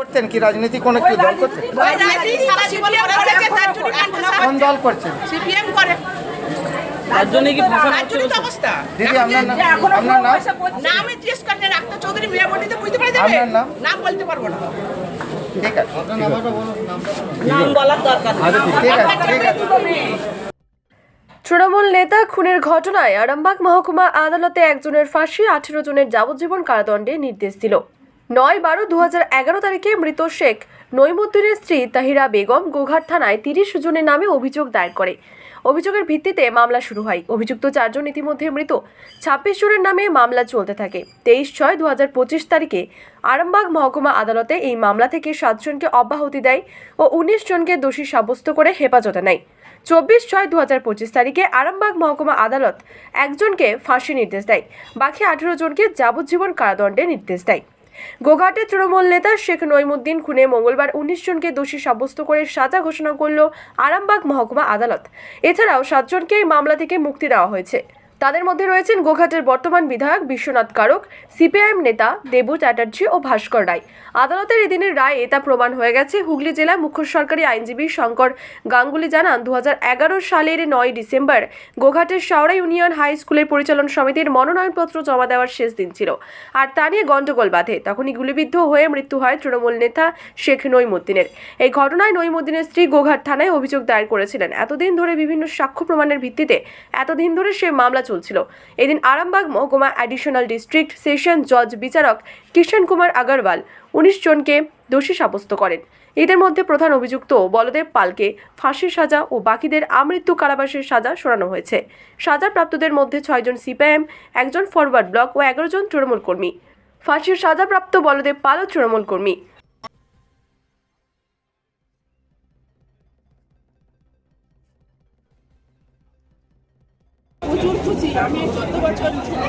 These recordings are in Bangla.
করতেন কি রাজনীতি কোন একটু দল করতেন? কোন দল করছেন? সিপিএম করে। তার জন্য কি ফাঁসানো তার জন্য তো অবস্থা। দিদি আপনার নাম আপনার নাম? নাম জিজ্ঞেস করেন রাখতে চৌধুরী মেয়ে বুঝতে পারি আপনার নাম? নাম বলতে পারব না। ঠিক আছে। নাম বলার দরকার ঠিক আছে ঠিক আছে। তৃণমূল নেতা খুনের ঘটনায় আরামবাগ মহকুমা আদালতে একজনের ফাঁসি আঠেরো জনের যাবজ্জীবন কারাদণ্ডে নির্দেশ দিল। নয় বারো দু এগারো তারিখে মৃত শেখ নৈমুদ্দিনের স্ত্রী তাহিরা বেগম গোঘাট থানায় তিরিশ জনের নামে অভিযোগ দায়ের করে। অভিযোগের ভিত্তিতে মামলা শুরু হয়। অভিযুক্ত চারজন ইতিমধ্যে মৃত। ছাব্বিশ জনের নামে মামলা চলতে থাকে। তেইশ ছয় দু হাজার পঁচিশ তারিখে আরামবাগ মহকুমা আদালতে এই মামলা থেকে সাতজনকে অব্যাহতি দেয় ও উনিশ জনকে দোষী সাব্যস্ত করে হেফাজতে নেয়। চব্বিশ ছয় দু হাজার পঁচিশ তারিখে আরামবাগ মহকুমা আদালত একজনকে ফাঁসি নির্দেশ দেয়। বাকি আঠেরো জনকে যাবজ্জীবন কারাদণ্ডের নির্দেশ দেয়। গোঘাটে তৃণমূল নেতা শেখ নইমুদ্দিন খুনে মঙ্গলবার উনিশ জনকে দোষী সাব্যস্ত করে সাজা ঘোষণা করল আরামবাগ মহকুমা আদালত। এছাড়াও সাতজনকে এই মামলা থেকে মুক্তি দেওয়া হয়েছে। তাদের মধ্যে রয়েছেন গোঘাটের বর্তমান বিধায়ক বিশ্বনাথ কারক, সিপিআইএম নেতা দেবু চ্যাটার্জি ও ভাস্কর রায়। আদালতের এদিনের রায়ে তা প্রমাণ হয়ে গেছে। হুগলি জেলা মুখ্য সরকারি আইনজীবী শঙ্কর গাঙ্গুলি জানান দু হাজার এগারো সালের নয় ডিসেম্বর গোঘাটের শাওড়া ইউনিয়ন হাই স্কুলের পরিচালন সমিতির মনোনয়নপত্র জমা দেওয়ার শেষ দিন ছিল। আর তা নিয়ে গণ্ডগোল বাধে। তখনই গুলিবিদ্ধ হয়ে মৃত্যু হয় তৃণমূল নেতা শেখ নইমুদ্দিনের। এই ঘটনায় নইমুদ্দিনের স্ত্রী গোঘাট থানায় অভিযোগ দায়ের করেছিলেন। এতদিন ধরে বিভিন্ন সাক্ষ্য প্রমাণের ভিত্তিতে, এতদিন ধরে সে মামলা চলছিল। এদিন আরামবাগ মহকুমা অ্যাডিশনাল ডিস্ট্রিক্ট সেশন জজ বিচারক কিষণ কুমার আগরওয়াল উনিশ জনকে দোষী সাব্যস্ত করেন। এদের মধ্যে প্রধান অভিযুক্ত বলদেব পালকে ফাঁসির সাজা ও বাকিদের আমৃত্যু কারাবাসের সাজা শোনানো হয়েছে। সাজাপ্রাপ্তদের মধ্যে ছয়জন সিপিআইএম, একজন ফরওয়ার্ড ব্লক ও এগারো জন তৃণমূল কর্মী। ফাঁসির সাজাপ্রাপ্ত বলদেব পালও তৃণমূল কর্মী। আমি চোদ্দ বছর ছেলে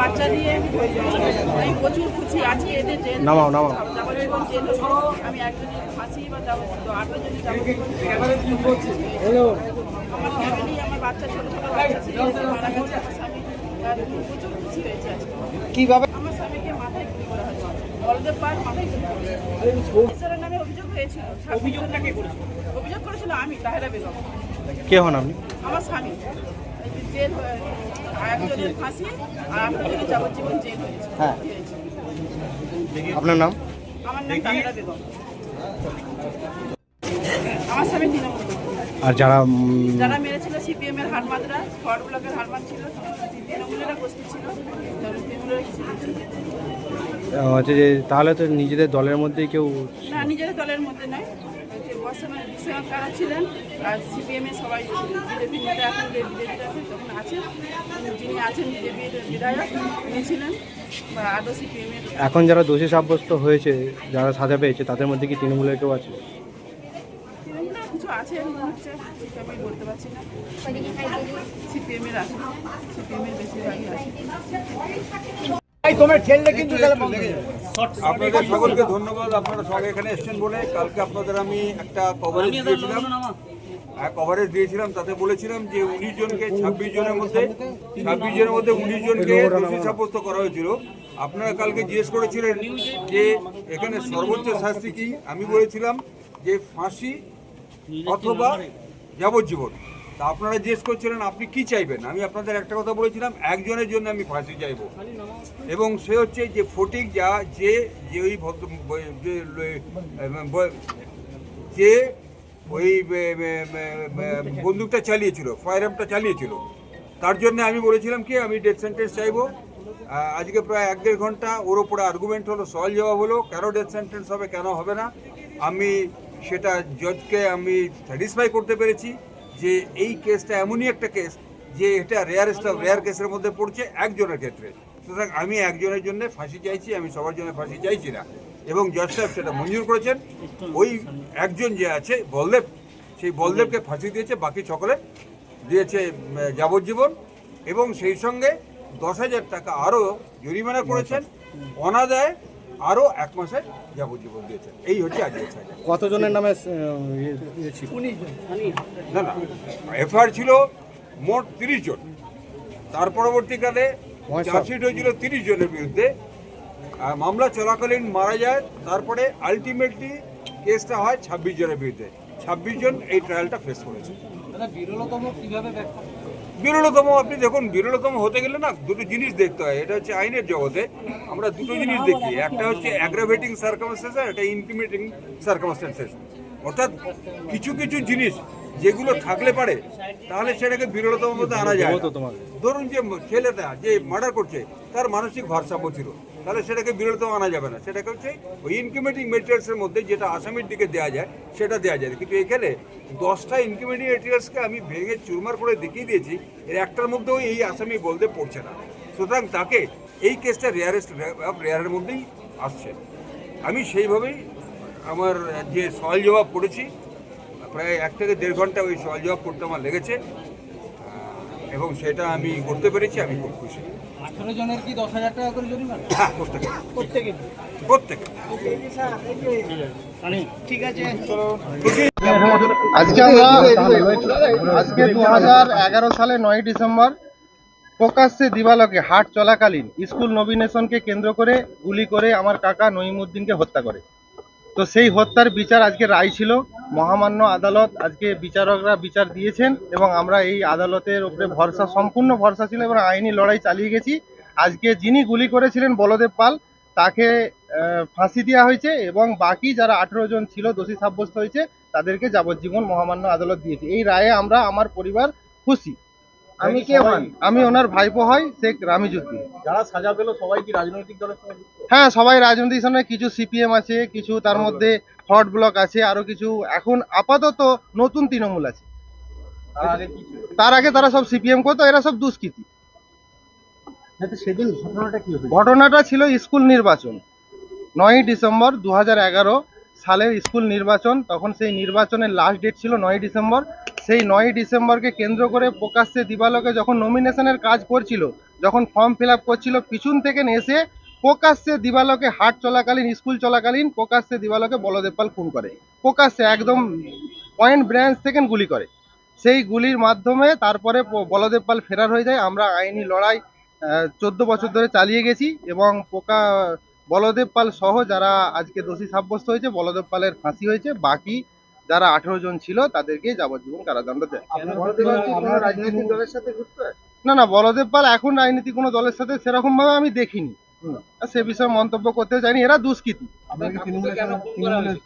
বাচ্চা দিয়ে আমি প্রচুর খুশি। আজকে এদের জেল নামাও, নামাও। যাবতীয় জেল। আমি একজনের ফাঁসি বা যাবতীয় আঠারো জনের যাবতীয় আমার ফ্যামিলি আমার বাচ্চা ছোট ছোট বাচ্চা ছিল মারা গেছে। আমার স্বামী প্রচুর খুশি হয়েছে আজকে। কীভাবে? আমার স্বামীকে মাথায় গুলি করা হয়েছে। বলদেব পাল মাথায় গুলি করেছে নামে অভিযোগ হয়েছিল। অভিযোগটা কে করেছিল? অভিযোগ করেছিল আমি তাহেরা বেগম। কে হন আপনি? আমার স্বামী। এই যে জেল একজনের ফাঁসি আর আঠারো যাবজ্জীবন জেল হয়েছে। হ্যাঁ। আপনার নাম? আমার নাম তাহেরা বেগম। আমার স্বামী তৃণমূল। আর যারা যারা মেরেছিল সিপিএম এর হারমাদরা ফরওয়ার্ড ব্লকের হারমাদ ছিল তৃণমূলেরা গোষ্ঠী ছিল তৃণমূলের কিছু ছিল। হচ্ছে যে তাহলে তো নিজেদের দলের মধ্যেই কেউ না নিজেদের দলের মধ্যে নয়। হচ্ছে বর্তমানে বিশ্বনাথ কারা ছিলেন আর সিপিএম সবাই বিজেপি নেতা এখন যে বিজেপি আছেন তখন আছেন যিনি আছেন বিজেপির বিধায়ক উনি ছিলেন বা আদৌ সিপিএম এখন যারা দোষী সাব্যস্ত হয়েছে যারা সাজা পেয়েছে তাদের মধ্যে কি তৃণমূলের কেউ আছে? তৃণমূলের কিছু আছে মনে হচ্ছে আমি বলতে পারছি না। সিপিএম আছে সিপিএম বেশিরভাগই আছে। আপনাদের সকলকে ধন্যবাদ। আপনারা সবাই এখানে এসেছেন বলে কালকে আপনাদের আমি একটা কভারেজ দিয়েছিলাম। কভারেজ দিয়েছিলাম তাতে বলেছিলাম যে উনিশ জনকে ছাব্বিশ জনের মধ্যে ছাব্বিশ জনের মধ্যে উনিশ জনকে দোষী সাব্যস্ত করা হয়েছিল। আপনারা কালকে জিজ্ঞেস করেছিলেন যে এখানে সর্বোচ্চ শাস্তি কি? আমি বলেছিলাম যে ফাঁসি অথবা যাবজ্জীবন। তা আপনারা জিজ্ঞেস করছিলেন, আপনি কি চাইবেন? আমি আপনাদের একটা কথা বলেছিলাম, একজনের জন্য আমি ফাঁসি চাইব। এবং সে হচ্ছে যে ফটিক যা, যে যে ওই ভদ্র, যে ওই বন্দুকটা চালিয়েছিল, ফায়ার আর্মটা চালিয়েছিল। তার জন্য আমি বলেছিলাম কি, আমি ডেথ সেন্টেন্স চাইব। আজকে প্রায় এক দেড় ঘণ্টা ওর ওপরে আর্গুমেন্ট হলো, সওয়াল জবাব হলো, কেন ডেথ সেন্টেন্স হবে, কেন হবে না? আমি সেটা জজকে আমি স্যাটিসফাই করতে পেরেছি। যে এই কেসটা এমনই একটা কেস যে এটা রেয়ারেস্ট অফ রেয়ার কেসের মধ্যে পড়ছে একজনের ক্ষেত্রে। সুতরাং আমি একজনের জন্য ফাঁসি চাইছি, আমি সবার জন্য ফাঁসি চাইছি না। এবং জজ সাহেব সেটা মঞ্জুর করেছেন। ওই একজন যে আছে, বলদেব, সেই বলদেবকে ফাঁসি দিয়েছে, বাকি সকলে দিয়েছে যাবজ্জীবন। এবং সেই সঙ্গে দশ হাজার টাকা আরও জরিমানা করেছেন। অনাদায় আরও এক মাসের যাবজ্জীবন দিয়েছেন। এই হচ্ছে আজকের সাজা কতজনের নামে ইয়ে- ইয়ে? না না এফআইআর ছিল মোট তিরিশ জন। তার পরবর্তীকালে। চার্জশিট হয়েছিল তিরিশ জনের বিরুদ্ধে। মামলা চলাকালীন মারা যায় তারপরে আলটিমেটলি কেসটা হয় ছাব্বিশ জনের বিরুদ্ধে। ছাব্বিশ জন এই ট্রায়ালটা ফেস করেছে। বিরলতম কীভাবে ব্যাখ্যা বিরলতম আপনি দেখুন বিরলতম হতে গেলে না দুটো জিনিস দেখতে হয়। এটা হচ্ছে আইনের জগতে আমরা দুটো জিনিস দেখি। একটা হচ্ছে অ্যাগ্রাভেটিং সার্কামস্টেন্স আর একটা ইনক্রিমেটিং সার্কামস্টেন্সেস অর্থাৎ কিছু কিছু জিনিস যেগুলো থাকলে পারে তাহলে সেটাকে বিরলতম মধ্যে আনা যায় ধরুন যে ছেলেটা যে মার্ডার করছে তার মানসিক ভারসাম্য ছিল। তাহলে সেটাকে বিরলতম আনা যাবে না। সেটাকে হচ্ছে ওই ইনক্রিমেটিং মেটেরিয়ালসের মধ্যে যেটা আসামির দিকে দেওয়া যায়, সেটা দেওয়া যায়। কিন্তু এখানে দশটা ইনক্রিমেটিং মেটেরিয়ালসকে আমি ভেঙে চুরমার করে দেখিয়ে দিয়েছি, এর একটার মধ্যেও এই আসামি বলতে পড়ছে না। সুতরাং তাকে এই কেসটা রেয়ারেস্ট অফ রেয়ারের মধ্যেই আসছে। আমি সেইভাবেই আমার যে সওয়াল জবাব পড়েছি, প্রায় এক থেকে দেড় ঘণ্টা ওই সওয়াল জবাব করতে আমার লেগেছে। এবং সেটা আমি করতে পেরেছি আমি খুব খুশি। আঠারো জনের কি দশ হাজার টাকা করে জরিমানা? হ্যাঁ প্রত্যেকে। প্রত্যেকে? প্রত্যেকে। আজকে আমরা আজকে দু হাজার এগারো সালে নয় ডিসেম্বর প্রকাশ্যে দিবালকে হাট চলাকালীন স্কুল নবীনেশনকে কেন্দ্র করে গুলি করে আমার কাকা নঈমুদ্দিনকে হত্যা করে। তো সেই হত্যার বিচার আজকে রায় ছিল। মহামান্য আদালত আজকে বিচারকরা বিচার দিয়েছেন এবং আমরা এই আদালতের উপরে ভরসা, সম্পূর্ণ ভরসা ছিল এবং আইনি লড়াই চালিয়ে গেছি। আজকে যিনি গুলি করেছিলেন বলদেব পাল, তাকে ফাঁসি দেওয়া হয়েছে এবং বাকি যারা আঠেরো জন ছিল, দোষী সাব্যস্ত হয়েছে, তাদেরকে যাবজ্জীবন মহামান্য আদালত দিয়েছে। এই রায়ে আমরা, আমার পরিবার খুশি। আমি কে হন? আমি ওনার ভাইপো হয় শেখ রামিজুদ্দিন যারা সাজা পেল সবাই কি রাজনৈতিক দলের সঙ্গে? হ্যাঁ সবাই রাজনৈতিক সঙ্গে কিছু সিপিএম আছে কিছু তার মধ্যে হট ব্লক আছে আরও কিছু। এখন আপাতত নতুন তৃণমূল আছে। তার আগে তার সব সিপিএম করতো এরা সব দুষ্কৃতী। সেদিন ঘটনাটা কি ঘটনাটা ছিল স্কুল নির্বাচন। নয়ই ডিসেম্বর দু হাজার এগারো সালের স্কুল নির্বাচন তখন সেই নির্বাচনের লাস্ট ডেট ছিল নয় ডিসেম্বর। সেই নয় ডিসেম্বরকে কেন্দ্র করে প্রকাশ্যে দিবালোকে যখন নমিনেশনের কাজ করছিল, যখন ফর্ম ফিল আপ করছিল, পিছন থেকে এসে প্রকাশ্যে দিবালোকে হাট চলাকালীন স্কুল চলাকালীন প্রকাশ্যে দিবালকে বলদেবপাল খুন করে। প্রকাশ্যে একদম পয়েন্ট ব্রাঞ্চ থেকে গুলি করে। সেই গুলির মাধ্যমে তারপরে প- বলদেব পাল ফেরার হয়ে যায়। আমরা আইনি লড়াই চোদ্দ বছর ধরে চালিয়ে গেছি এবং পোকা বলদেব পাল সহ যারা আজকে দোষী সাব্যস্ত হয়েছে বলদেব পালের ফাঁসি হয়েছে। বাকি যারা আঠেরো জন ছিল তাদেরকে যাবজ্জীবন কারাদণ্ড দেয়। রাজনৈতিক দলের সাথে যুক্ত না না বলদেব পাল এখন রাজনীতি কোনো দলের সাথে সেরকম ভাবে আমি দেখিনি। সে বিষয়ে মন্তব্য করতে চাইনি এরা দুষ্কৃতী। তৃণমূলের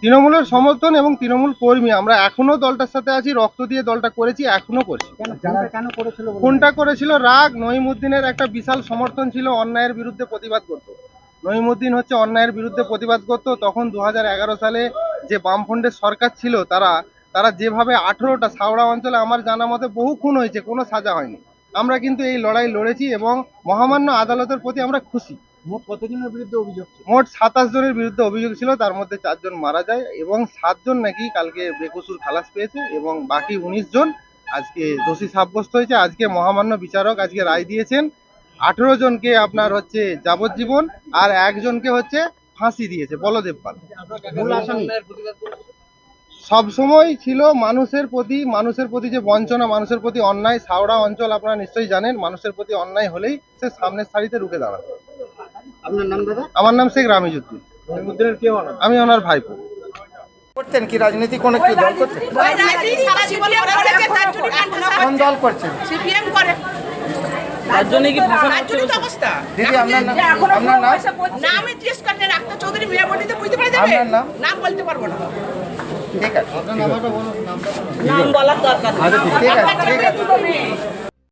তৃণমূলের সমর্থন? এবং তৃণমূল কর্মী আমরা এখনও দলটার সাথে আছি রক্ত দিয়ে দলটা করেছি এখনও করছি। যারা কেন করেছিল ফোনটা করেছিল? রাগ নঈমুদ্দিনের একটা বিশাল সমর্থন ছিল অন্যায়ের বিরুদ্ধে প্রতিবাদ করত। নঈমুদ্দিন হচ্ছে অন্যায়ের বিরুদ্ধে প্রতিবাদ করত তখন দু হাজার এগারো সালে যে বামফ্রন্টের সরকার ছিল তারা তারা যেভাবে আঠেরোটা সাউড়া অঞ্চলে আমার জানা মতে বহু খুন হয়েছে কোনো সাজা হয়নি। আমরা কিন্তু এই লড়াই লড়েছি এবং মহামান্য আদালতের প্রতি আমরা খুশি। মোট কতজনের বিরুদ্ধে অভিযোগ ছিল? মোট সাতাশ জনের বিরুদ্ধে অভিযোগ ছিল তার মধ্যে চারজন মারা যায় এবং সাতজন নাকি কালকে বেকসুর খালাস পেয়েছে এবং বাকি উনিশ জন আজকে দোষী সাব্যস্ত হয়েছে। আজকে মহামান্য বিচারক আজকে রায় দিয়েছেন আঠেরো জনকে আপনার হচ্ছে যাবজ্জীবন আর একজনকে হচ্ছে ফাঁসি দিয়েছে বলদেব পাল। মূল সব সময় ছিল মানুষের প্রতি মানুষের প্রতি যে বঞ্চনা মানুষের প্রতি অন্যায় সাওড়া অঞ্চল আপনারা নিশ্চয়ই জানেন মানুষের প্রতি অন্যায় হলেই সে সামনের সারিতে রুখে দাঁড়াবে। আপনার নাম দাদা? আমার নাম শেখ রামিজুদ্দিন। আমি ওনার ভাইপো। করতেন কি রাজনীতি কোনো কি দল করতেন? কোন দল করছেন। সিপিএম করে। তার জন্য কি তার হচ্ছে তো অবস্থা। দিদি আপনার নাম আপনার নাম? জিজ্ঞেস করেন আক্তার চৌধুরী মিয়া বলিতে বুঝতে পারা যাবে? নাম? নাম বলতে পারব না। ঠিক আছে। নাম বলার দরকার আছে ঠিক আছে ঠিক আছে।